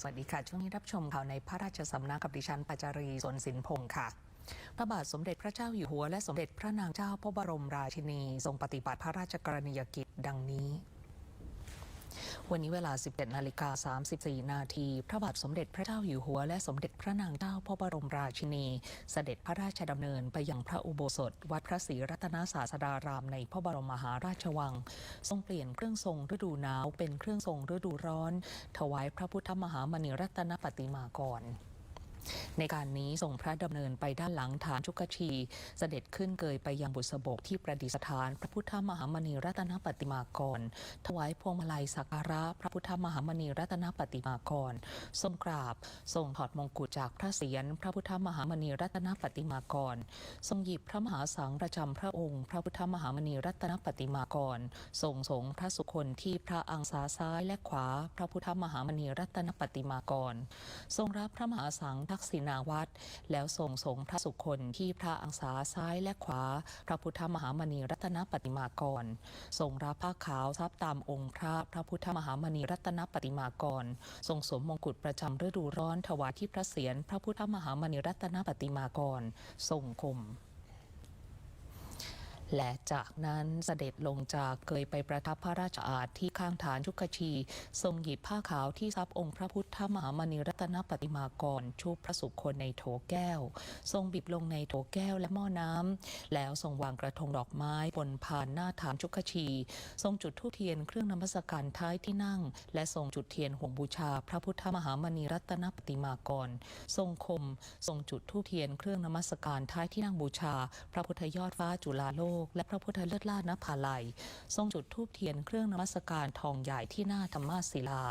สวัสดีค่ะ ช่วงนี้รับชมข่าวในพระราชสำนักกับดิฉันปัจจารีสนสินพงค์ค่ะพระบาทสมเด็จพระเจ้าอยู่หัวและสมเด็จพระนางเจ้าพระบรมราชินี ทรงปฏิบัติพระราชกรณียกิจดังนี้ วันนี้เวลา 17นาฬิกา34 นาที พระบาทสมเด็จพระเจ้าอยู่หัว และสมเด็จพระนางเจ้าพระบรมราชินี เสด็จพระราชดำเนินไปยังพระอุโบสถ วัดพระศรีรัตนศาสดารามในพระบรมมหาราชวัง ทรงเปลี่ยนเครื่องทรงฤดูหนาวเป็นเครื่องทรงฤดูร้อน ถวายพระพุทธมหามณีรัตนปฏิมากร ในการนี้ทรงพระดำเนินไปด้านหลังฐานชุกชี เสด็จขึ้นเกยไปยังบุษบกที่ประดิษฐาน พระพุทธมหามณีรัตนปฏิมากร ถวายพวงมาลัยสักการะพระพุทธมหามณีรัตนปฏิมากร ทรงกราบ ทรงถอดมงกุฎจากพระเศียรพระพุทธมหามณีรัตนปฏิมากร ทรงหยิบพระมหาสังประจำพระองค์ พระพุทธมหามณีรัตนปฏิมากร ทรงสงพระสุคนที่พระอังสาซ้ายและขวา พระพุทธมหามณีรัตนปฏิมากร ทรงรับพระมหาสังทักษิณาวัตรแล้วทรงสงพระสุคนที่พระอังสาซ้ายและขวา พระพุทธมหามณีรัตนปฏิมากรทรงรับผ้าขาวทับตามองค์พระพระพุทธมหามณีรัตนปฏิมากรทรงสวมมงกุฎประจำฤดูร้อนถวายที่พระเศียรพระพุทธมหามณีรัตนปฏิมากรทรงคม และจากนั้นเสด็จลงจากเกยไปประทับพระราชอาณที่ข้างฐานชุกชี ทรงหยิบผ้าขาวที่ซับองค์พระพุทธมหามณีรัตนปฏิมากรชุบพระสุคนในโถแก้ว ทรงบิบลงในโถแก้วและหม้อน้ำแล้วทรงวางกระทงดอกไม้บนพานหน้าฐานชุกชี ทรงจุดธูปเทียนเครื่องนมัสการท้ายที่นั่ง และทรงจุดเทียนห่วงบูชา พระพุทธมหามณีรัตนปฏิมากร ทรงคม ทรงจุดธูปเทียนเครื่องนมัสการท้ายที่นั่งบูชา พระพุทธยอดฟ้าจุฬาโลกและพระพุทธเลิศล่านภาลัย ทรงจุดธูปเทียนเครื่องนมัสการทองใหญ่ที่หน้าธรรมาศิลา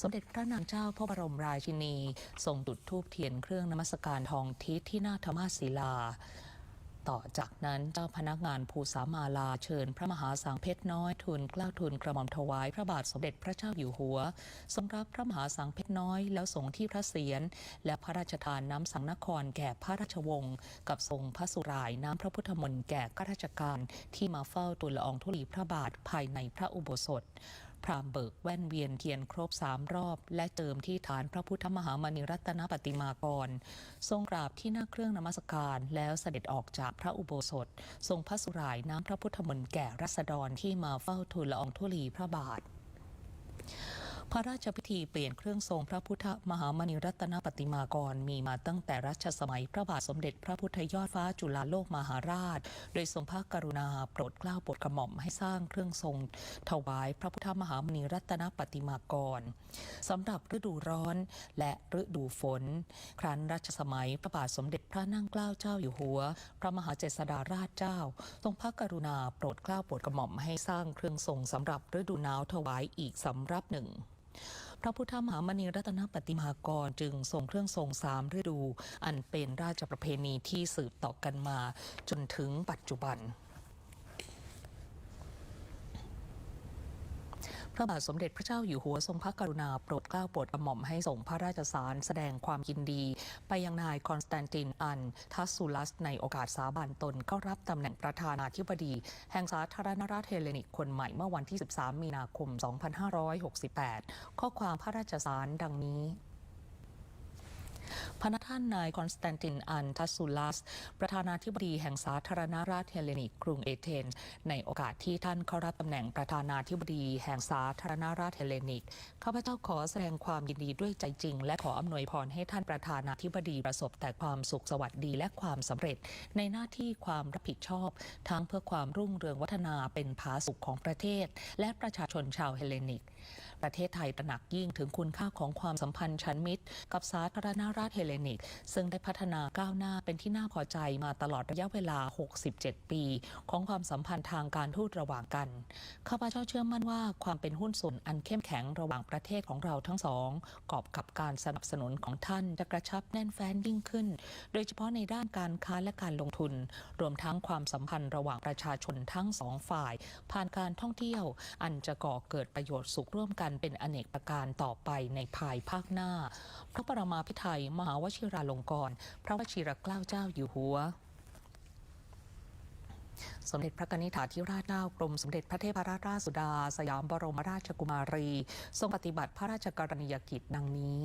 สมเด็จพระนางเจ้าพระบรมราชินี ทรงจุดธูปเทียนเครื่องนมัสการทองทิศที่หน้าธรรมาศิลา ต่อจากนั้นเจ้าพนักงานภูสามาลาเชิญ พระมหาสังเพชรน้อยทูลกล้าทูลกระหม่อมถวายพระบาทสมเด็จพระเจ้าอยู่หัว ทรงรับพระมหาสังเพชรน้อยแล้วส่งที่พระเศียรและพระราชทานน้ำสังนครแก่พระราชวงศ์กับทรงพระสุรายน้ำพระพุทธมนต์แก่ข้าราชการที่มาเฝ้าทูลอองธุลีพระบาทภายในพระอุโบสถ พรามเบิกแว่นเวียนเทียนครบสามรอบ และเติมที่ฐานพระพุทธมหามณีรัตนปฏิมากร ทรงกราบที่หน้าเครื่องนมัสการ แล้วเสด็จออกจากพระอุโบสถ ทรงพระสุรายน้ำพระพุทธมนต์แก่รัษฎรที่มาเฝ้าทูลละอองธุลีพระบาท พระราชพิธีเปลี่ยนเครื่องทรงพระพุทธมหามณีรัตนปฏิมากรมีมาตั้งแต่รัชสมัยพระบาทสมเด็จพระพุทธยอดฟ้าจุฬาโลกมหาราช โดยทรงพระกรุณาโปรดเกล้าโปรดกระหม่อมให้สร้างเครื่องทรง ถวายพระพุทธมหามณีรัตนปฏิมากรสำหรับฤดูร้อนและฤดูฝน ครั้นรัชสมัยพระบาทสมเด็จพระนั่งเกล้าเจ้าอยู่หัว พระมหาเจษฎาราชเจ้า ทรงพระกรุณาโปรดเกล้าโปรดกระหม่อมให้สร้างเครื่องทรงสำหรับฤดูหนาวถวายอีกสำรับหนึ่ง พระพุทธมหามณีรัตนปฏิมากรจึงทรงเครื่องทรงสามฤดู อันเป็นราชประเพณีที่สืบต่อกันมา จนถึงปัจจุบัน ระบาทสมเด็จพระเจ้าอยู่หัวทรงพระกรุณาโปรดเกล้าโปรดกระหม่อมให้ส่งพระราชสารแสดงความยินดี ไปยังนายคอนสแตนตินอันทัสซูลัส ในโอกาสสาบานตนเข้ารับตำแหน่งประธานาธิบดี แห่งสาธารณรัฐเฮเลนิกคนใหม่เมื่อวันที่ 13 มีนาคม 2568 ข้อความพระราชสารดังนี้ พระท่านนายคอนสแตนตินอันทัสซูลัส ประธานาธิบดีแห่งสาธารณรัฐเฮเลนิกกรุงเอเธนส์ในโอกาสที่ท่านเข้ารับตำแหน่งประธานาธิบดีแห่งสาธารณรัฐเฮเลนิกข้าพเจ้าขอแสดงความยินดีด้วยใจจริง และขออำนวยพรให้ท่านประธานาธิบดีประสบแต่ความสุขสวัสดีและความสำเร็จ ในหน้าที่ความรับผิดชอบ ทั้งเพื่อความรุ่งเรืองวัฒนาเป็นผาสุขของประเทศ และประชาชนชาวเฮเลนิกประเทศไทยตระหนักยิ่งถึงคุณค่าของความสัมพันธ์ชั้นมิตร กับสาธารณรัฐเฮเลนิก ซึ่งได้พัฒนาก้าวหน้าเป็นที่น่าพอใจมาตลอดระยะเวลา 67 ปี ของความสัมพันธ์ทางการทูตระหว่างกัน ข้าพเจ้าเชื่อมั่นว่าความเป็นหุ้นส่วนอันเข้มแข็งระหว่างประเทศของเราทั้งสองกอบกับการสนับสนุนของท่านจะกระชับแน่นแฟ้นยิ่งขึ้น โดยเฉพาะในด้านการค้าและการลงทุน รวมทั้งความสัมพันธ์ระหว่างประชาชนทั้งสองฝ่าย ผ่านการท่องเที่ยว อันจะก่อเกิดประโยชน์สุขร่วมกันเป็นอเนกประการต่อไปในภายภาคหน้า พระปรมาภิไธยมหาวชิราลงกรณ์พระวชิรเกล้าเจ้าอยู่หัวสมเด็จพระกนิษฐาธิราชเจ้ากรมสมเด็จพระเทพรัตนราชสุดา สยามบรมราชกุมารี ทรงปฏิบัติพระราชกรณียกิจดังนี้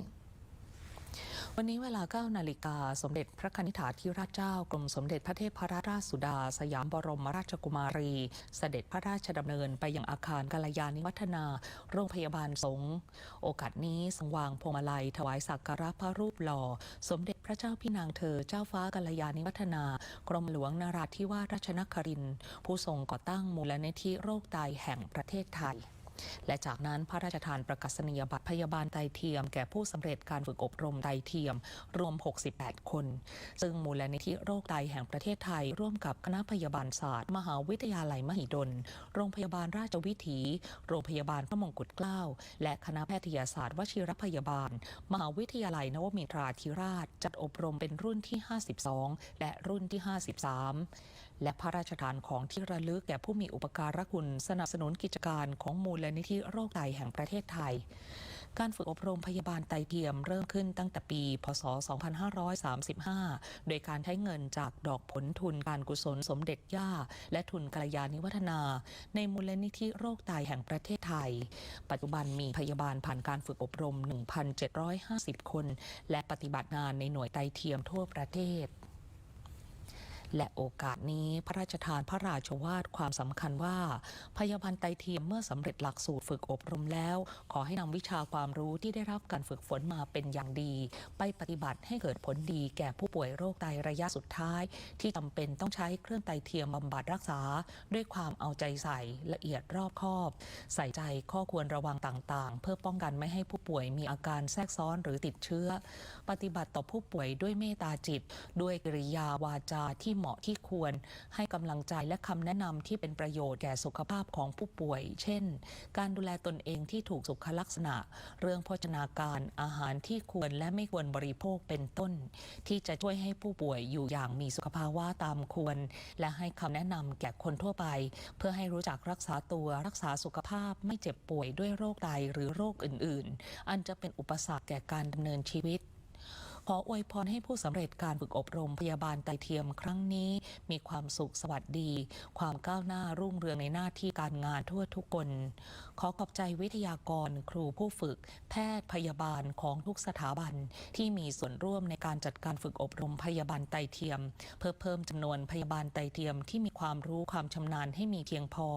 วันนี้เวลา 9 นาฬิกา สมเด็จพระกนิษฐาธิราชเจ้ากรมสมเด็จพระเทพรัตนราชสุดา สยามบรมราชกุมารี เสด็จพระราชดำเนินไปยังอาคารกัลยาณิวัฒนา โรงพยาบาลสงฆ์โอกาสนี้ทรงวางพวงมาลัยถวายสักการะพระรูปหล่อ สมเด็จพระเจ้าพี่นางเธอเจ้าฟ้ากัลยาณิวัฒนา กรมหลวงนราธิวาสราชนครินทร์ผู้ทรงก่อตั้งมูลนิธิโรคไตแห่งประเทศไทย และจากนั้นพระราชทานประกาศนียบัตรพยาบาลไตเทียม แก่ผู้สำเร็จการฝึกอบรมไตเทียม รวม 68 คน ซึ่งมูลนิธิโรคไตแห่งประเทศไทย ร่วมกับคณะพยาบาลศาสตร์ มหาวิทยาลัยมหิดล โรงพยาบาลราชวิถี โรงพยาบาลพระมงกุฎเกล้า และคณะแพทยศาสตร์วชิรพยาบาล มหาวิทยาลัยนวมินทราธิราช จัดอบรมเป็นรุ่นที่ 52 และรุ่นที่ 53 และพระราชทานของที่ระลึกแก่ผู้มีอุปการะคุณสนับสนุนกิจการของมูลนิธิโรคไตแห่งประเทศไทย การฝึกอบรมพยาบาลไตเทียมเริ่มขึ้นตั้งแต่ปี พศ 2535 โดยการใช้เงินจากดอกผลทุนการกุศลสมเด็จย่า และทุนกัลยาณิวัฒนา ในมูลนิธิโรคไตแห่งประเทศไทย ปัจจุบันมีพยาบาลผ่านการฝึกอบรม 1,750 คน และปฏิบัติงานในหน่วยไตเทียมทั่วประเทศ และโอกาสนี้พระราชทานพระราชวาทความสำคัญว่า พยาบาลไตเทียมเมื่อสำเร็จหลักสูตรฝึกอบรมแล้ว ขอให้นำวิชาความรู้ที่ได้รับการฝึกฝนมาเป็นอย่างดี ไปปฏิบัติให้เกิดผลดีแก่ผู้ป่วยโรคไตระยะสุดท้าย ที่จำเป็นต้องใช้เครื่องไตเทียมบำบัดรักษา ด้วยความเอาใจใส่ละเอียดรอบคอบ ใส่ใจข้อควรระวังต่างๆ เพื่อป้องกันไม่ให้ผู้ป่วยมีอาการแทรกซ้อนหรือติดเชื้อ ปฏิบัติต่อผู้ป่วยด้วยเมตตาจิต ด้วยกริยาวาจาที่เหมาะที่ควรให้กำลังใจและคำแนะนำที่เป็นประโยชน์แก่สุขภาพของผู้ป่วย เช่น การดูแลตนเองที่ถูกสุขลักษณะ เรื่องโภชนาการอาหารที่ควรและไม่ควรบริโภคเป็นต้น ที่จะช่วยให้ผู้ป่วยอยู่อย่างมีสุขภาวะตามควร และให้คำแนะนำแก่คนทั่วไป เพื่อให้รู้จักรักษาตัวรักษาสุขภาพไม่เจ็บป่วยด้วยโรคไตหรือโรคอื่น ๆ อันจะเป็นอุปสรรคแก่การดำเนินชีวิต ขออวยพรให้ผู้สำเร็จการฝึกอบรมพยาบาลไตเทียมครั้งนี้ มีความสุขสวัสดี ความก้าวหน้ารุ่งเรืองในหน้าที่การงานทั่วทุกคน ขอขอบใจวิทยากร ครูผู้ฝึก แพทย์พยาบาลของทุกสถาบัน ที่มีส่วนร่วมในการจัดการฝึกอบรมพยาบาลไตเทียม เพื่อเพิ่มจำนวนพยาบาลไตเทียมที่มีความรู้ความชำนาญให้มีเพียงพอ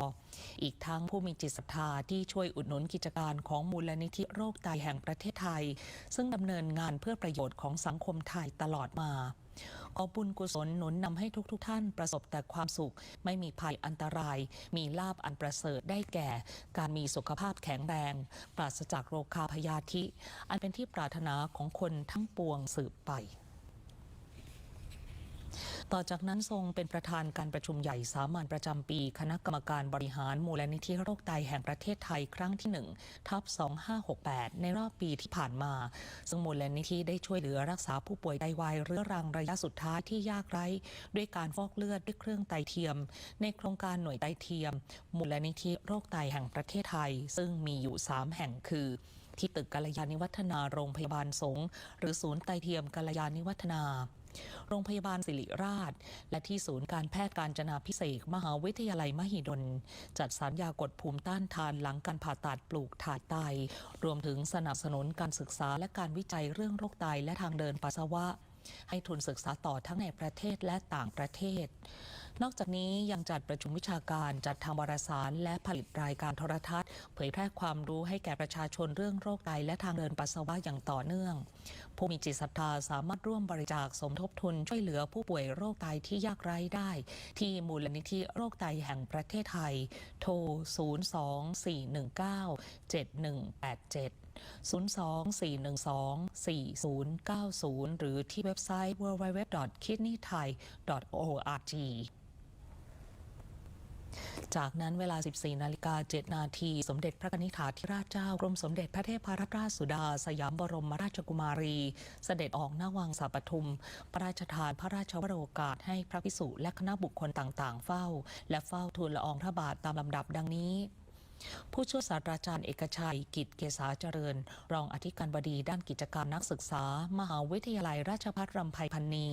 อีกทั้งผู้มีจิตศรัทธาที่ช่วยอุดหนุนกิจการของมูลนิธิโรคไตแห่งประเทศไทย ซึ่งดำเนินงานเพื่อประโยชน์ของสังคมไทยตลอดมา ขอบุญกุศลหนุนนำให้ทุกๆทท่านประสบแต่ความสุข ไม่มีภัยอันตราย มีลาบอันประเสริฐได้แก่ การมีสุขภาพแข็งแรง ปราศจากโรคาพยาธิ อันเป็นที่ปรารถนาของคนทั้งปวงสืบไป ต่อจากนั้นทรงเป็นประธานการประชุมใหญ่สามัญประจำปี คณะกรรมการบริหารมูลนิธิโรคไตแห่งประเทศไทยครั้งที่1ทับ2568 ในรอบปีที่ผ่านมา ซึ่งมูลนิธิได้ช่วยเหลือรักษาผู้ป่วยไตวายเรื้อรังระยะสุดท้ายที่ยากไร้ ด้วยการฟอกเลือดด้วยเครื่องไตเทียม ในโครงการหน่วยไตเทียม มูลนิธิโรคไตแห่งประเทศไทย ซึ่งมีอยู่ 3 แห่งคือที่ตึกกัลยาณิวัฒนาโรงพยาบาลสงหรือศูนย์ไตเทียมกัลยาณิวัฒนา โรงพยาบาลศิริราช และที่ศูนย์การแพทย์การจนาพิเศษมหาวิทยาลัยมหิดล จัดสรรยากดภูมิต้านทานหลังการผ่าตัดปลูกถ่ายไต รวมถึงสนับสนุนการศึกษาและการวิจัยเรื่องโรคไตและทางเดินปัสสาวะ ให้ทุนศึกษาต่อทั้งในประเทศและต่างประเทศ นอกจากนี้ยังจัดประชุมวิชาการจัดทำวารสาร และผลิตรายการโทรทัศน์ เผยแพร่ความรู้ให้แก่ประชาชนเรื่องโรคไตและทางเดินปัสสาวะอย่างต่อเนื่อง ผู้มีจิตศรัทธาสามารถร่วมบริจาคสมทบทุนช่วยเหลือผู้ป่วยโรคไตที่ยากไร้ได้ ที่มูลนิธิโรคไตแห่งประเทศไทย โทร 02419-7187 024124090 หรือที่เว็บไซต์ www.kidneythai.org จากนั้นเวลา 14 นาฬิกา 7 นาที สมเด็จพระนิธิถาธิราชเจ้ากรมสมเด็จพระเทพรัตนราชสุดา สยามบรมราชกุมารี เสด็จออกหน้าวังสาปทุม พระราชทานพระราชวโรกาสให้พระภิกษุและคณะบุคคลต่างๆ เฝ้า และเฝ้าทูลละอองพระบาทตามลำดับดังนี้ ผู้ช่วยศาสตราจารย์เอกชัย กิจเกษาเจริญ รองอธิการบดีด้านกิจการนักศึกษา มหาวิทยาลัยราชภัฏรำไพพันนี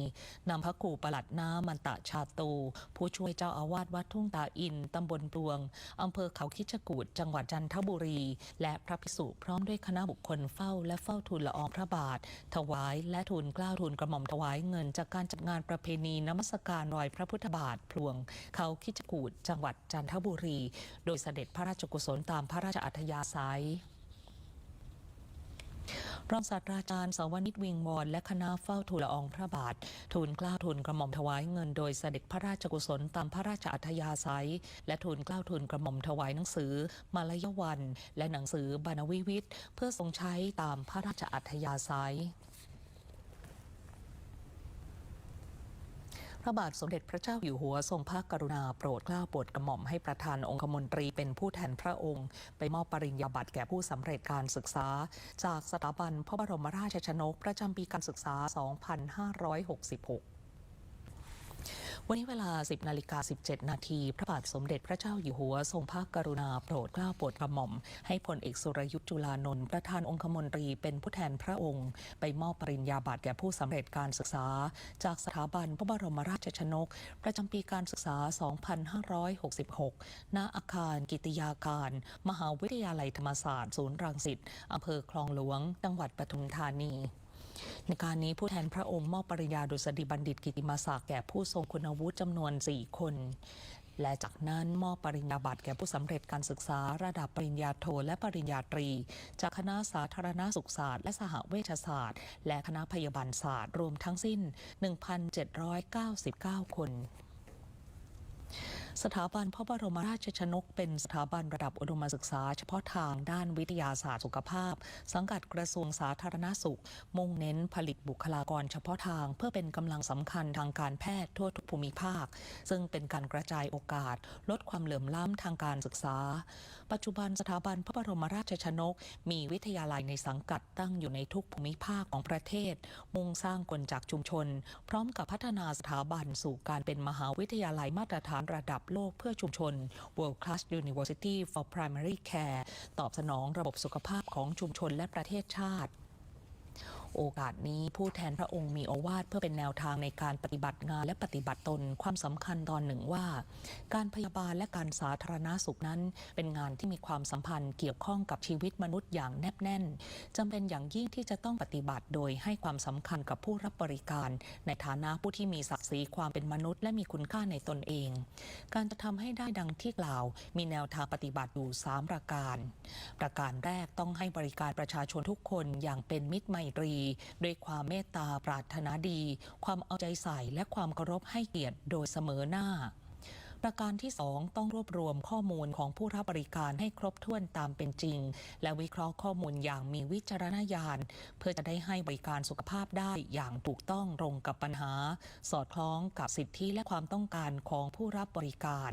นำพระครูประหลัดน้ำมันตะชาตู ผู้ช่วยเจ้าอาวาสวัดทุ่งตาอินตำบลปลวงอำเภอเขาคิดจกูดจังหวัดจันทบุรี และพระภิกษุพร้อมด้วยคณะบุคคลเฝ้าและเฝ้าทูลละอองพระบาท ถวายและทูลกล้าทูลกระหม่อมถวายเงิน จากการจัดงานประเพณีนมัสการรอยพระพุทธบาทพลวง เขาคิดจกูดจังหวัดจันทบุรี โดยเสด็จพระราชกุุศลตามพระราชอัธยาศัยรองศาสตราจารย์สวนิตวิงวอนและคณะเฝ้าทูลละอองพระบาท ทูลเกล้าทูลกระหม่อมถวายเงินโดยเสด็จพระราชกุศลตามพระราชอัธยาศัย และทูลเกล้าทูลกระหม่อมถวายหนังสือ มาลยวัน และหนังสือบรรณวิวิทย์เพื่อทรงใช้ตามพระราชอัธยาศัย ระบาทสมเด็จพระเจ้าอยู่หัวทรงพระกรุณาโปรดเกล้าโปรดกระหม่อมให้ประธานองคมนตรีเป็นผู้แทนพระองค์ ไปมอบปริญญาบัตรแก่ผู้สำเร็จการศึกษา จากสถาบันพระบรมราชชนกประจำปีการศึกษา 2566 วันนี้เวลา 10 นาฬิกา 17 นาที พระบาทสมเด็จพระเจ้าอยู่หัว ทรงพระกรุณาโปรดเกล้าโปรดกระหม่อม ให้พลเอกสุรยุทธ์จุลานนท์ประธานองคมนตรีเป็นผู้แทนพระองค์ ไปมอบปริญญาบัตรแก่ผู้สำเร็จการศึกษา จากสถาบันพระบรมราชชนก ประจำปีการศึกษา 2566 ณ อาคารกิติยาการ มหาวิทยาลัยธรรมศาสตร์ศูนย์รังสิตอำเภอคลองหลวง จังหวัดปทุมธานี ในการนี้ผู้แทนพระองค์มอบปริญญาดุษฎีบัณฑิตกิติมศักดิ์แก่ผู้ทรงคุณวุฒิจำนวน 4 คน และจากนั้นมอบปริญญาบัตรแก่ผู้สำเร็จการศึกษาระดับปริญญาโทและปริญญาตรี จากคณะสาธารณสุขศาสตร์และสหเวชศาสตร์ และคณะพยาบาลศาสตร์รวมทั้งสิ้น 1,799 คน สถาบันพระบรมราชชนก เป็นสถาบันระดับอุดมศึกษา เฉพาะทางด้านวิทยาศาสตร์สุขภาพ สังกัดกระทรวงสาธารณสุข มุ่งเน้นผลิตบุคลากรเฉพาะทาง เพื่อเป็นกำลังสำคัญทางการแพทย์ทั่วทุกภูมิภาค ซึ่งเป็นการกระจายโอกาส ลดความเหลื่อมล้ำทางการศึกษา ปัจจุบันสถาบันพระบรมราชชนก มีวิทยาลัยในสังกัดตั้งอยู่ในทุกภูมิภาคของประเทศ มุ่งสร้างกลจากชุมชน พร้อมกับพัฒนาสถาบันสู่การเป็นมหาวิทยาลัยมาตรฐานระดับโลกเพื่อชุมชน World Class University for Primary Care ตอบสนองระบบสุขภาพของชุมชนและประเทศชาติ โอกาสนี้ผู้แทนพระองค์มีโอวาทเพื่อเป็นแนวทางในการปฏิบัติงานและปฏิบัติตนความสำคัญตอนหนึ่งว่า การพยาบาลและการสาธารณาสุขนั้น เป็นงานที่มีความสัมพันธ์เกี่ยวข้องกับชีวิตมนุษย์อย่างแนบแน่นจำเป็นอย่างยิ่งที่จะต้องปฏิบัติโดยให้ความสำคัญกับผู้รับบริการ ในฐานะผู้ที่มีศักดิ์ศรีความเป็นมนุษย์ และมีคุณค่าในตนเอง การจะทำให้ได้ดังที่กล่าว มีแนวทางปฏิบัติอยู่ 3 ประการ ประการแรกต้องให้บริการประชาชนทุกคนอย่างเป็นมิตรไมตรีด้วยความเมตตาปรารถนาดี ความเอาใจใส่และความเคารพให้เกียรติโดยเสมอหน้า ประการที่ 2 ต้องรวบรวมข้อมูลของผู้รับบริการให้ครบถ้วนตามเป็นจริง และวิเคราะห์ข้อมูลอย่างมีวิจารณญาณ เพื่อจะได้ให้บริการสุขภาพได้อย่างถูกต้องตรงกับปัญหา สอดคล้องกับสิทธิและความต้องการของผู้รับบริการ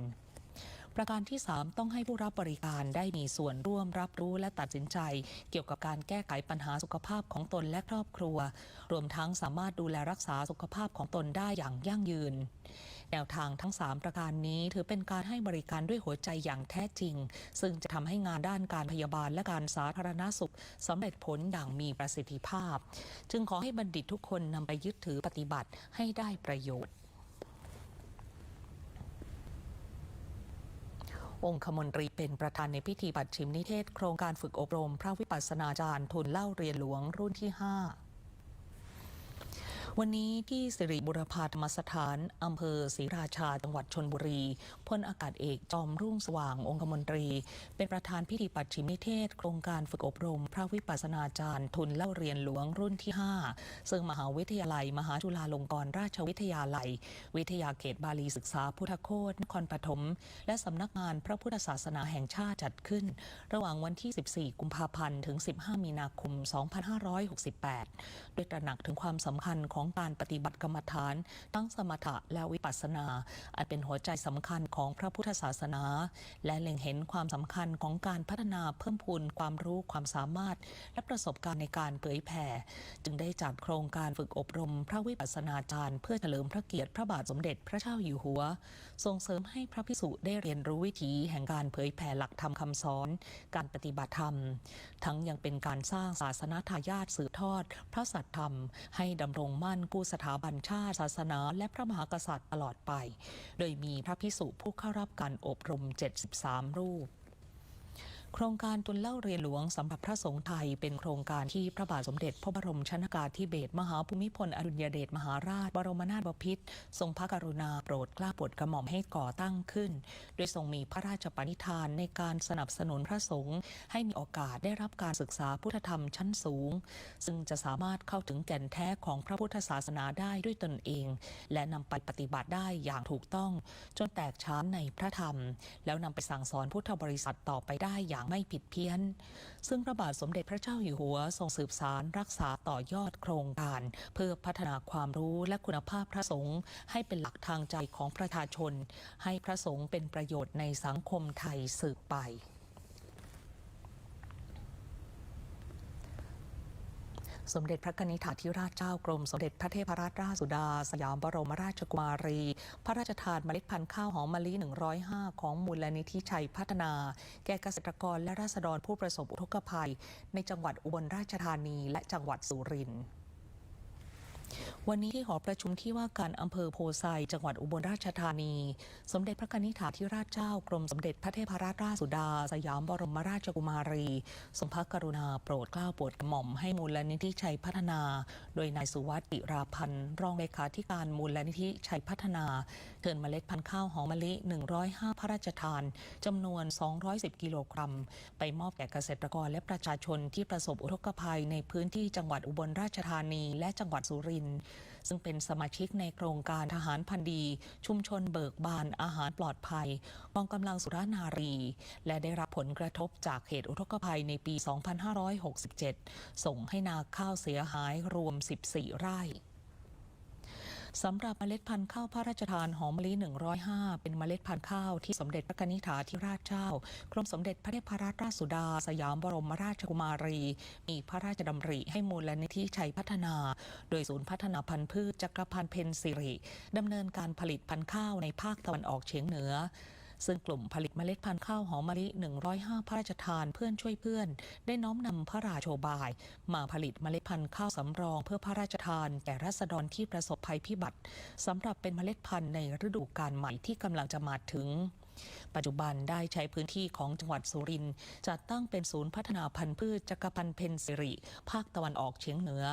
ประการที่ 3 ต้องให้ผู้รับบริการได้มีส่วนร่วมรับรู้และตัดสินใจ เกี่ยวกับการแก้ไขปัญหาสุขภาพของตนและครอบครัว รวมทั้งสามารถดูแลรักษาสุขภาพของตนได้อย่างยั่งยืน แนวทางทั้ง 3 ประการนี้ถือเป็นการให้บริการด้วยหัวใจอย่างแท้จริง ซึ่งจะทำให้งานด้านการพยาบาลและการสาธารณสุขสำเร็จผลอย่างมีประสิทธิภาพ จึงขอให้บัณฑิตทุกคนนำไปยึดถือปฏิบัติให้ได้ประโยชน์ องคมนตรีเป็นประธานในพิธีปัดชิมนิเทศ โครงการฝึกอบรม พระวิปัสสนาจารย์ทุนเล่าเรียนหลวงรุ่นที่ 5 วันนี้ที่สิริบุรพาธรรมสถานอำเภอศรีราชาจังหวัดชนบุรีพลอากาศเอกจอมรุ่งสว่างองคมนตรี เป็นประธานพิธีปัดชิมนิเทศ โครงการฝึกอบรม พระวิปัสสนาจารย์ ทุนเล่าเรียนหลวงรุ่นที่ 5 ซึ่งมหาวิทยาลัย มหาจุฬาลงกรณราชวิทยาลัย วิทยาเขตบาลีศึกษาพุทธโคตนครปฐมและสำนักงานพระพุทธศาสนาแห่งชาติจัดขึ้น ระหว่างวันที่ 14 กุมภาพันธ์ถึง 15 มีนาคม 2568 ด้วยตระหนักถึงความสำคัญของของการปฏิบัติกรรมฐาน ทั้งสมถะและวิปัสสนา อันเป็นหัวใจสำคัญของพระพุทธศาสนา และเล็งเห็นความสำคัญของการพัฒนาเพิ่มพูนความรู้ความสามารถ และประสบการณ์ในการเผยแผ่ จึงได้จัดโครงการฝึกอบรม พระวิปัสสนาจารย์ เพื่อเฉลิมพระเกียรติพระบาทสมเด็จพระเจ้าอยู่หัว ส่งเสริมให้พระภิกษุได้เรียนรู้วิถีแห่งการเผยแผ่หลักธรรมคำสอน การปฏิบัติธรรม ทั้งยังเป็นการสร้างศาสนาทายาทสืบทอด พระสัตธรรมให้ดำรงมั่นกู้สถาบันชาติศาสนา และพระมหากษัตริย์ตลอดไป โดยมีพระพิสุผู้เข้ารับการอบรม 73 รูป โครงการตุนเล่าเรียนหลวงสำหรับพระสงฆ์ไทยเป็นโครงการที่พระบาทสมเด็จพระบรมชนากาธิเบศรมหาภูมิพลอดุลยเดชมหาราช บรมนาถบพิตรทรงพระกรุณาโปรดเกล้าโปรดกระหม่อมให้ก่อตั้งขึ้น โดยทรงมีพระราชปณิธานในการสนับสนุนพระสงฆ์ให้มีโอกาสได้รับการศึกษาพุทธธรรมชั้นสูง ซึ่งจะสามารถเข้าถึงแก่นแท้ของพระพุทธศาสนาได้ด้วยตนเอง และนำไปปฏิบัติได้อย่างถูกต้อง จนแตกฉานในพระธรรม แล้วนำไปสั่งสอนพุทธบริษัทต่อไปได้อย่างไม่ผิดเพี้ยน ซึ่งพระบาทสมเด็จพระเจ้าอยู่หัวทรงสืบสารรักษาต่อยอดโครงการ เพื่อพัฒนาความรู้และคุณภาพพระสงฆ์ให้เป็นหลักทางใจของประชาชน ให้พระสงฆ์เป็นประโยชน์ในสังคมไทยสืบไป สมเด็จพระนิษฐาธิราชเจ้ากรม สมเด็จพระเทพรัตนราชสุดา สยามบรมราชกุมารี พระราชทานเมล็ดพันธุ์ข้าวหอมมะลิ 105 ของมูลนิธิชัยพัฒนา แก่เกษตรกรและราษฎรผู้ประสบอุทกภัย ในจังหวัดอุบลราชธานีและจังหวัดสุรินทร์ วันนี้ที่หอประชุมที่ว่าการอำเภอโพไซจังหวัดอุบลราชธานี สมเด็จพระนิธิาธิราชเจ้ากรมสมเด็จพระเทพรัตนราชสุดา สยามบรมราชกุมารีทรงพระกรุณาโปรดเกล้าโปรดกระหม่อมให้มูลนิธิชัยพัฒนา โดยนายสุวัสดิ์ติราพันธ์รองเลขาธิการมูลนิธิชัยพัฒนา เชิญเมล็ดพันธุ์ข้าวหอมมะลิ 105 พระราชทานจำนวน 210 กิโลกรัม ไปมอบแก่เกษตรกรและประชาชนที่ประสบอุทกภัยในพื้นที่จังหวัดอุบลราชธานีและจังหวัดสุรินทร์ซึ่งเป็นสมาชิกในโครงการทหารพันดี ชุมชนเบิกบานอาหารปลอดภัยกองกำลังสุรานารี และได้รับผลกระทบจากเหตุอุทกภัยในปี 2567 ส่งให้นาข้าวเสียหายรวม 14 ไร่ สำหรับเมล็ดพันธุ์ข้าวพระราชทานหอมมะลิ 105 เป็นเมล็ดพันธุ์ข้าวที่สมเด็จพระนิธิถาธิราชเจ้ากรมสมเด็จพระเทพรัตนราชสุดา สยามบรมราชกุมารี มีพระราชดำริให้มูลนิธิชัยพัฒนา โดยศูนย์พัฒนาพันธุ์พืชจักรพันธ์เพนสิริดำเนินการผลิตพันธุ์ข้าวในภาคตะวันออกเฉียงเหนือ ซึ่งกลุ่มผลิตเมล็ดพันธุ์ข้าวหอมมะลิ 105 พระราชทานเพื่อนช่วยเพื่อน ได้น้อมนำพระราโชบาย มาผลิตเมล็ดพันธุ์ข้าวสำรองเพื่อพระราชทาน แก่รัษฎรที่ประสบภัยพิบัติสำหรับเป็นเมล็ดพันธุ์ในฤดูกาลใหม่ที่กำลังจะมาถึงปัจจุบันได้ใช้พื้นที่ของจังหวัดสุรินทร์จัดตั้งเป็นศูนย์พัฒนาพันธุ์พืชจักรพันธ์เพนสิริ ภาคตะวันออกเฉียงเหนือ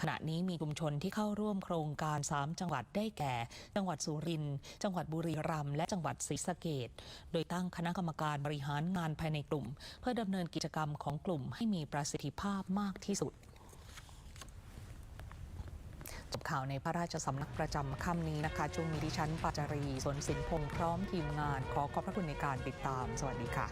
ขณะนี้มีชุมชนที่เข้าร่วมโครงการ 3 จังหวัดได้แก่ จังหวัดสุรินทร์จังหวัดบุรีรัมย์และจังหวัดศรีสะเกดโดยตั้งคณะกรรมการบริหารงานภายในกลุ่ม เพื่อดำเนินกิจกรรมของกลุ่มให้มีประสิทธิภาพมากที่สุดจบข่าวในพระราชสำนักประจำค่ำนี้นะคะช่วงนี้ดิฉันปาจารีสนสินพงษ์พร้อมทีมงาน ขอขอบพระคุณในการติดตาม สวัสดีค่ะ